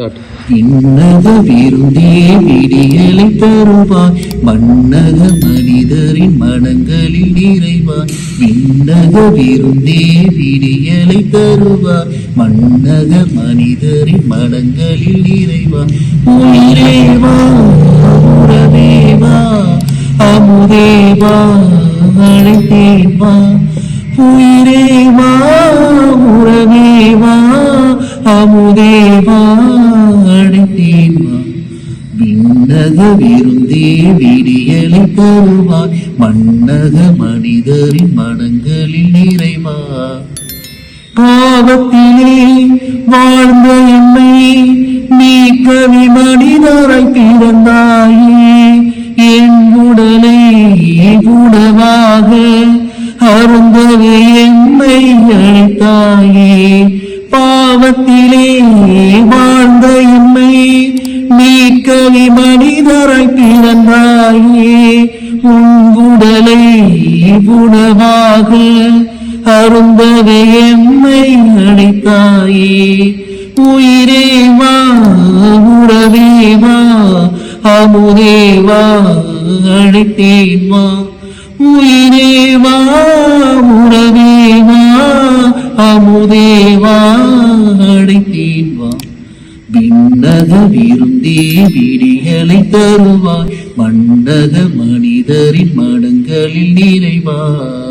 விண்ணக விருந்தே விடியலை தருவாய். மன்னக மனிதரின் மனங்களில் நிறைவாய். விண்ணக விருந்தே விடியலை தருவாய். மன்னக மனிதரின் மனங்களில் நிறைவாய். உயிரேவா உறவேவா அமுதேவா அழைத்தேவா. உயிரேவா அமுதேவா அழைத்தேவா விண்ணக விருந்தே விடியலை தருவாய். மன்னக மனிதரின் மனங்களில் நிறைவா? பாவத்திலே வாழ்ந்த என்னை நீ கவி மனிதராய் பிறந்தாயே. என் உடலை உணவாக அருந்தவே என்னை அழைத்தாயே. பாவத்திலே வாழ்ந்த எம்மை நீ கவி மனிதராய் பிறந்தாயே. உன் உடலை உணவாக அருந்தவே எம்மை அழைத்தாயே. உயிரே வா உறவே வா அமுதே வா அழைத்தேன் வா. உயிரே வா அமுதே வா விண்ணக விருந்தே விடிகளை தருவாய். மண்டக மனிதரின் மடங்களில் நிறைவாய்